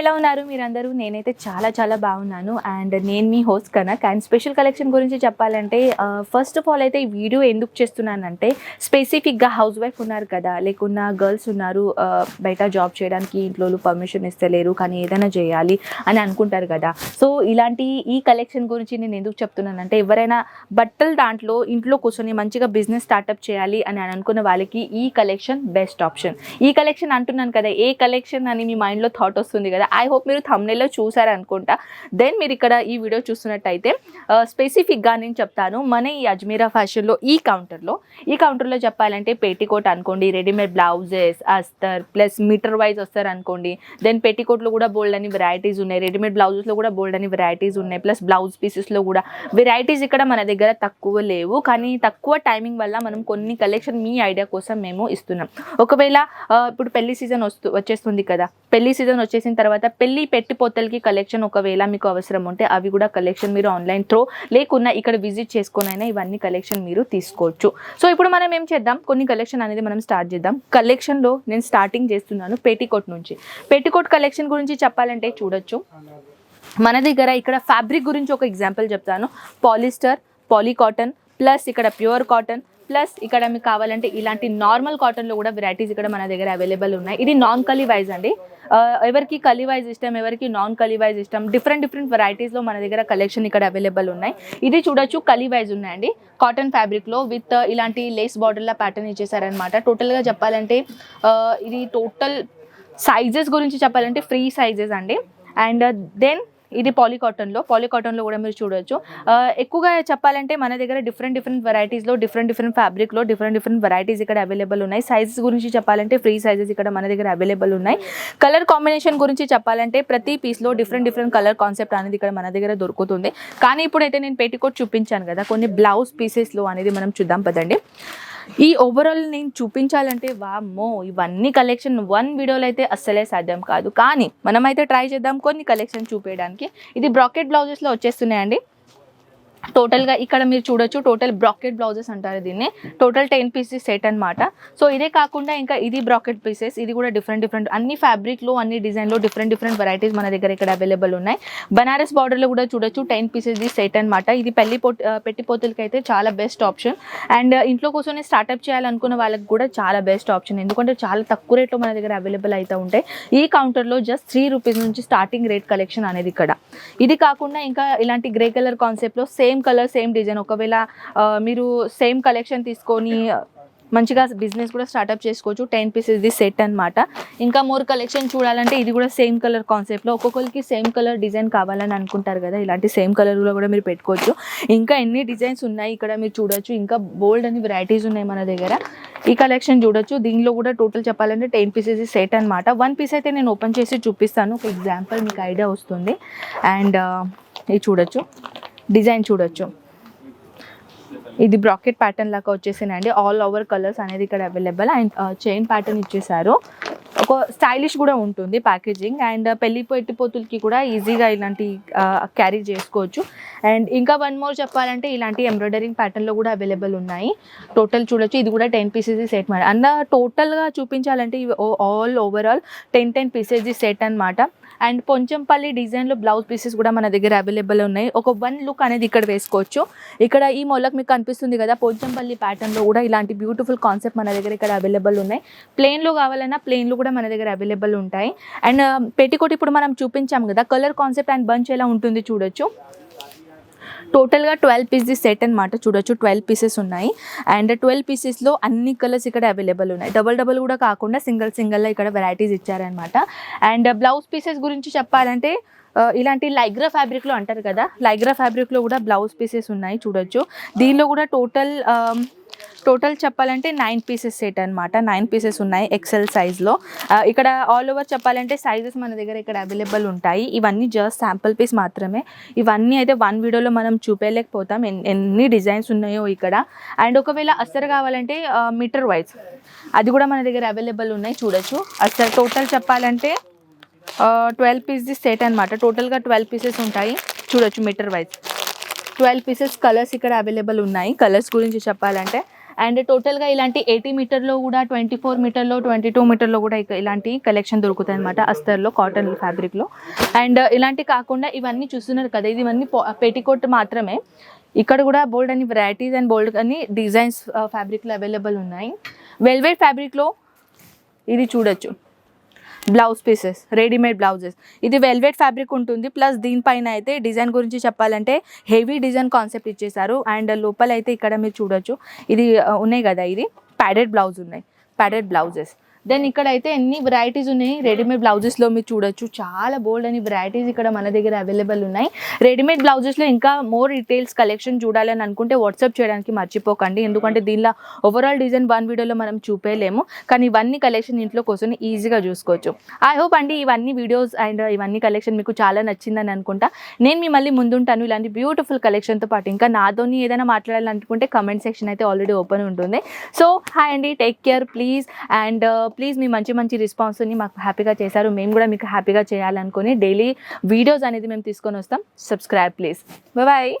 ఎలా ఉన్నారు మీరందరూ? నేనైతే చాలా చాలా బాగున్నాను. అండ్ నేను మీ host Kanak. And special collection గురించి చెప్పాలంటే ఫస్ట్ ఆఫ్ ఆల్ అయితే ఈ వీడియో ఎందుకు చేస్తున్నానంటే స్పెసిఫిక్గా హౌస్ వైఫ్ ఉన్నారు కదా లేకున్నా గర్ల్స్ ఉన్నారు బయట జాబ్ చేయడానికి ఇంట్లో పర్మిషన్ ఇస్తలేరు కానీ ఏదైనా చేయాలి అని అనుకుంటారు కదా. సో ఇలాంటి ఈ కలెక్షన్ గురించి నేను ఎందుకు చెప్తున్నానంటే ఎవరైనా బట్టల దాంట్లో ఇంట్లో కూర్చొని మంచిగా బిజినెస్ స్టార్ట్అప్ చేయాలి అని అనుకున్న వాళ్ళకి ఈ కలెక్షన్ బెస్ట్ ఆప్షన్. ఈ కలెక్షన్ అంటున్నాను కదా ఏ కలెక్షన్ అని మీ మైండ్లో థాట్ వస్తుంది కదా ఐ హోప్ మీరు thumbnail-లో చూసారు అనుకుంటా దెన్ మీరు ఇక్కడ ఈ వీడియో చూస్తున్నట్టయితే స్పెసిఫిక్గా నేను చెప్తాను మన ఈ అజ్మీరా ఫ్యాషన్లో ఈ కౌంటర్లో ఈ కౌంటర్లో చెప్పాలంటే పేటికోట్ అనుకోండి రెడీమేడ్ బ్లౌజెస్ అస్తర్ ప్లస్ మీటర్ వైజ్ వస్తారు అనుకోండి దెన్ పెట్టికోట్లో కూడా బోల్డ్ అని వెరైటీస్ ఉన్నాయి రెడీమేడ్ బ్లౌజెస్లో కూడా బోల్డ్ అని వెరైటీస్ ఉన్నాయి ప్లస్ బ్లౌజ్ పీసెస్లో కూడా. వెరైటీస్ ఇక్కడ మన దగ్గర తక్కువ లేవు కానీ తక్కువ టైమింగ్ వల్ల మనం కొన్ని కలెక్షన్ మీ ఐడియా కోసం మేము ఇస్తున్నాం. ఒకవేళ ఇప్పుడు పెళ్ళి సీజన్ వస్తూ వచ్చేస్తుంది కదా పెళ్ళి సీజన్ వచ్చేసిన తర్వాత పెళ్ళి పెట్టిపోతలకి కలెక్షన్ ఒకవేళ మీకు అవసరం ఉంటే అవి కూడా కలెక్షన్ మీరు ఆన్లైన్ త్రో లేకున్నా ఇక్కడ విజిట్ చేసుకునైనా ఇవన్నీ కలెక్షన్ మీరు తీసుకోవచ్చు. సో ఇప్పుడు మనం ఏం చేద్దాం? కొన్ని కలెక్షన్ అనేది మనం స్టార్ట్ చేద్దాం. కలెక్షన్లో నేను స్టార్టింగ్ చేస్తున్నాను పెటికోట్ నుంచి. పెటికోట్ కలెక్షన్ గురించి చెప్పాలంటే చూడొచ్చు. మన దగ్గర ఇక్కడ ఫ్యాబ్రిక్ గురించి ఒక ఎగ్జాంపుల్ చెప్తాను. పాలిస్టర్ పాలికాటన్ ప్లస్ ఇక్కడ ప్యూర్ కాటన్ ప్లస్ ఇక్కడ మీకు కావాలంటే ఇలాంటి నార్మల్ కాటన్లో కూడా వెరైటీస్ ఇక్కడ మన దగ్గర అవైలబుల్ ఉన్నాయి. ఇది నాన్ కలీ వైజ్ అండి. ఎవరికి కలివైజ్ ఇష్టం ఎవరికి నాన్ కలివైజ్ ఇష్టం డిఫరెంట్ డిఫరెంట్ వెరైటీస్లో మన దగ్గర కలెక్షన్ ఇక్కడ అవైలబుల్ ఉన్నాయి. ఇది చూడొచ్చు కలివైజ్ ఉన్నాయండి. కాటన్ ఫ్యాబ్రిక్లో విత్ ఇలాంటి లేస్ బార్డర్లా ప్యాటర్న్ ఇచ్చేసారనమాట టోటల్గా చెప్పాలంటే ఇది టోటల్ సైజెస్ గురించి చెప్పాలంటే ఫ్రీ సైజెస్ అండి. అండ్ దెన్ uh, ఇది పాలికాటన్లో. పాలికాటన్లో కూడా మీరు చూడొచ్చు. ఎక్కువగా చెప్పాలంటే మన దగ్గర డిఫరెంట్ డిఫరెంట్ వెరైటీస్లో డిఫరెంట్ డిఫరెంట్ ఫ్యాబ్రిక్లో డిఫరెంట్ డిఫరెంట్ వెరైటీస్ ఇక్కడ అవైలబుల్ ఉన్నాయి. సైజెస్ గురించి చెప్పాలంటే ఫ్రీ సైజెస్ ఇక్కడ మన దగ్గర అవైలబుల్ ఉన్నాయి. కలర్ కాంబినేషన్ గురించి చెప్పాలంటే ప్రతి పీస్లో డిఫరెంట్ డిఫరెంట్ కలర్ కాన్సెప్ట్ అనేది ఇక్కడ మన దగ్గర దొరుకుతుంది. కానీ ఇప్పుడైతే నేను పెట్టికోట్ చూపించాను కదా కొన్ని బ్లౌజ్ పీసెస్లో అనేది మనం చూద్దాం పదండి. ఈ ఓవరాల్ నేను చూపించాలంటే వామ్మో ఇవన్నీ కలెక్షన్ వన్ వీడియోలో అయితే అస్సలే సాధ్యం కాదు. కానీ మనమైతే ట్రై చేద్దాం కొన్ని కలెక్షన్ చూపించడానికి ఇది బ్రాకెట్ బ్లౌజెస్లో వచ్చేస్తున్నాయండి. టోటల్గా ఇక్కడ మీరు చూడొచ్చు టోటల్ బ్రాకెట్ బ్లౌజెస్ అంటారు దీన్ని. టోటల్ టెన్ పీసెస్ సెట్ అనమాట సో ఇదే కాకుండా ఇంకా ఇది బ్రాకెట్ పీసెస్ ఇది కూడా డిఫరెంట్ డిఫరెంట్ అన్ని ఫ్యాబ్రిక్లో అన్ని డిజైన్లో డిఫరెంట్ డిఫరెంట్ వెరైటీస్ మన దగ్గర ఇక్కడ అవైలబుల్ ఉన్నాయి. బనారస్ బార్డర్లో కూడా చూడొచ్చు టెన్ పీసెస్ ది సెట్ అనమాట ఇది పెళ్ళి పెట్టిపోతులకి అయితే చాలా బెస్ట్ ఆప్షన్ అండ్ ఇంట్లో కూర్చొని స్టార్ట్అప్ చేయాలనుకున్న వాళ్ళకి కూడా చాలా బెస్ట్ ఆప్షన్ ఎందుకంటే చాలా తక్కువ రేట్లో మన దగ్గర అవైలబుల్ అయితే ఉంటాయి ఈ కౌంటర్లో జస్ట్ త్రీ రూపీస్ నుంచి స్టార్టింగ్ రేట్ కలెక్షన్ అనేది ఇక్కడ. ఇది కాకుండా ఇంకా ఇలాంటి గ్రే కలర్ కాన్సెప్ట్లో same same colour same design. ఒకవేళ మీరు సేమ్ కలెక్షన్ తీసుకొని మంచిగా బిజినెస్ కూడా స్టార్ట్అప్ చేసుకోవచ్చు. టెన్ పీసెస్ ది సెట్ అనమాట ఇంకా మోర్ కలెక్షన్ చూడాలంటే ఇది కూడా సేమ్ కలర్ కాన్సెప్ట్లో ఒక్కొక్కరికి సేమ్ కలర్ డిజైన్ కావాలని అనుకుంటారు కదా. ఇలాంటి సేమ్ కలర్లో కూడా మీరు పెట్టుకోవచ్చు. ఇంకా ఎన్ని డిజైన్స్ ఉన్నాయి ఇక్కడ మీరు చూడొచ్చు. ఇంకా బోల్డ్ అని వెరైటీస్ ఉన్నాయి మన దగ్గర. ఈ కలెక్షన్ చూడొచ్చు. దీనిలో కూడా టోటల్ చెప్పాలంటే టెన్ పీసెస్ సెట్ అనమాట వన్ పీస్ అయితే నేను ఓపెన్ చేసి చూపిస్తాను. ఒక ఎగ్జాంపుల్ మీకు ఐడియా వస్తుంది. అండ్ ఇది చూడొచ్చు. డిజైన్ చూడొచ్చు. ఇది బ్రాకెట్ ప్యాటర్న్ లాగా వచ్చేసిందండి. ఆల్ ఓవర్ కలర్స్ అనేది ఇక్కడ అవైలబుల్ అండ్ చైన్ ప్యాటర్న్ ఇచ్చేసారు. ఒక స్టైలిష్ కూడా ఉంటుంది ప్యాకేజింగ్ అండ్ పెళ్ళి పెట్టిపోతులకి కూడా ఈజీగా ఇలాంటి క్యారీ చేసుకోవచ్చు. అండ్ ఇంకా వన్ మోర్ చెప్పాలంటే ఇలాంటి ఎంబ్రాయిడరింగ్ ప్యాటర్న్లో కూడా అవైలబుల్ ఉన్నాయి. టోటల్ చూడొచ్చు. ఇది కూడా టెన్ పీసెస్ సెట్ మాట. అన్న టోటల్గా చూపించాలంటే ఇవి all overall ten ten pieces set అన్నమాట. అండ్ పొంచంపల్లి డిజైన్లో బ్లౌజ్ పీసెస్ కూడా మన దగ్గర అవైలబుల్ ఉన్నాయి. ఒక వన్ లుక్ అనేది ఇక్కడ వేసుకోవచ్చు. ఇక్కడ ఈ మొలకు మీకు కనిపిస్తుంది కదా పొంచంపల్లి ప్యాటర్న్లో కూడా ఇలాంటి బ్యూటిఫుల్ కాన్సెప్ట్ మన దగ్గర ఇక్కడ అవైలబుల్ ఉన్నాయి. ప్లెయిన్లో కావాలన్నా ప్లెయిన్లో కూడా మన దగ్గర అవైలబుల్ ఉంటాయి. అండ్ పెట్టికోట్ ఇప్పుడు మనం చూపించాం కదా కలర్ కాన్సెప్ట్ అండ్ బంచ్ ఎలా ఉంటుంది చూడొచ్చు. టోటల్గా ట్వెల్వ్ పీస్ ది సెట్ అనమాట చూడొచ్చు. ట్వెల్వ్ పీసెస్ ఉన్నాయి. అండ్ ట్వెల్వ్ పీసెస్లో అన్ని కలర్స్ ఇక్కడ అవైలబుల్ ఉన్నాయి. డబల్ డబల్ కూడా కాకుండా సింగిల్ సింగిల్లో ఇక్కడ వెరైటీస్ ఇచ్చారనమాట అండ్ బ్లౌజ్ పీసెస్ గురించి చెప్పాలంటే ఇలాంటి లైగ్రా ఫ్యాబ్రిక్లో అంటారు కదా లైగ్రా ఫ్యాబ్రిక్లో కూడా బ్లౌజ్ పీసెస్ ఉన్నాయి చూడొచ్చు. దీనిలో కూడా టోటల్ టోటల్ చెప్పాలంటే నైన్ పీసెస్ సెట్ అనమాట నైన్ పీసెస్ ఉన్నాయి ఎక్సెల్ సైజ్లో ఇక్కడ ఆల్ ఓవర్ చెప్పాలంటే సైజెస్ మన దగ్గర ఇక్కడ అవైలబుల్ ఉంటాయి. ఇవన్నీ జస్ట్ శాంపుల్ పీస్ మాత్రమే. ఇవన్నీ అయితే వన్ వీడియోలో మనం చూపేయలేకపోతాం ఎన్- ఎన్ని డిజైన్స్ ఉన్నాయో ఇక్కడ. అండ్ ఒకవేళ అస్తర్ కావాలంటే మీటర్ వైజ్ అది కూడా మన దగ్గర అవైలబుల్ ఉన్నాయి చూడొచ్చు. అస్సలు టోటల్ చెప్పాలంటే ట్వెల్వ్ పీస్ సెట్ అనమాట టోటల్గా ట్వెల్వ్ పీసెస్ ఉంటాయి. చూడొచ్చు meter wise twelve pieces colours ఇక్కడ అవైలబుల్ ఉన్నాయి. కలర్స్ గురించి చెప్పాలంటే అండ్ టోటల్గా ఇలాంటి ఎయిటీ మీటర్లో కూడా ట్వంటీ ఫోర్ మీటర్లో ట్వంటీ టూ మీటర్లో కూడా ఇలాంటి కలెక్షన్ దొరుకుతాయి అనమాట అస్తర్లో కాటన్ ఫ్యాబ్రిక్లో అండ్ ఇలాంటి కాకుండా ఇవన్నీ చూస్తున్నారు కదా ఇది ఇవన్నీ పెటికోట్ మాత్రమే. ఇక్కడ కూడా బోల్డ్ అని వెరైటీస్ అండ్ బోల్డ్ అని డిజైన్స్ ఫ్యాబ్రిక్లో అవైలబుల్ ఉన్నాయి. వెల్వెట్ ఫ్యాబ్రిక్లో ఇది చూడొచ్చు. Blouse pieces readymade blouses. ఇది వెల్వెట్ ఫ్యాబ్రిక్ ఉంటుంది. ప్లస్ దీనిపైన అయితే డిజైన్ గురించి చెప్పాలంటే హెవీ డిజైన్ కాన్సెప్ట్ ఇచ్చేసారు అండ్ లోపల అయితే ఇక్కడ మీరు చూడొచ్చు. ఇది ఉన్నాయి కదా ఇది? ప్యాడెడ్ బ్లౌజ్ ఉన్నాయి. ప్యాడెడ్ బ్లౌజెస్ దెన్ ఇక్కడ అయితే ఎన్ని వెరైటీస్ ఉన్నాయి? రెడీమేడ్ బ్లౌజెస్లో మీరు చూడొచ్చు. చాలా బోల్డ్ అని వెరైటీస్ ఇక్కడ మన దగ్గర అవైలబుల్ ఉన్నాయి. రెడీమేడ్ బ్లౌజెస్లో ఇంకా మోర్ డీటెయిల్స్ కలెక్షన్ చూడాలని అనుకుంటే వాట్సాప్ చేయడానికి మర్చిపోకండి. ఎందుకంటే దీనిలో ఓవరాల్ డిజైన్ వన్ వీడియోలో మనం చూపేయలేము. కానీ ఇవన్నీ కలెక్షన్ ఇంట్లో కోసం ఈజీగా చూసుకోవచ్చు. ఐ హోప్ అండి ఇవన్నీ వీడియోస్ అండ్ ఇవన్నీ కలెక్షన్ మీకు చాలా నచ్చిందని అనుకుంటా. నేను మీ మళ్ళీ ముందుంటాను. ఇలాంటి బ్యూటిఫుల్ కలెక్షన్తో పాటు ఇంకా నాతోని ఏదైనా మాట్లాడాలనుకుంటే కమెంట్ సెక్షన్ అయితే ఆల్రెడీ ఓపెన్ ఉంటుంది. సో హాయ్ అండి. Take care please and please మీ మంచి మంచి రెస్పాన్స్ని మాకు హ్యాపీగా చేశారు. మేము కూడా మీకు హ్యాపీగా చేయాలనుకుని డైలీ వీడియోస్ అనేది మేము తీసుకొని వస్తాం. Subscribe please bye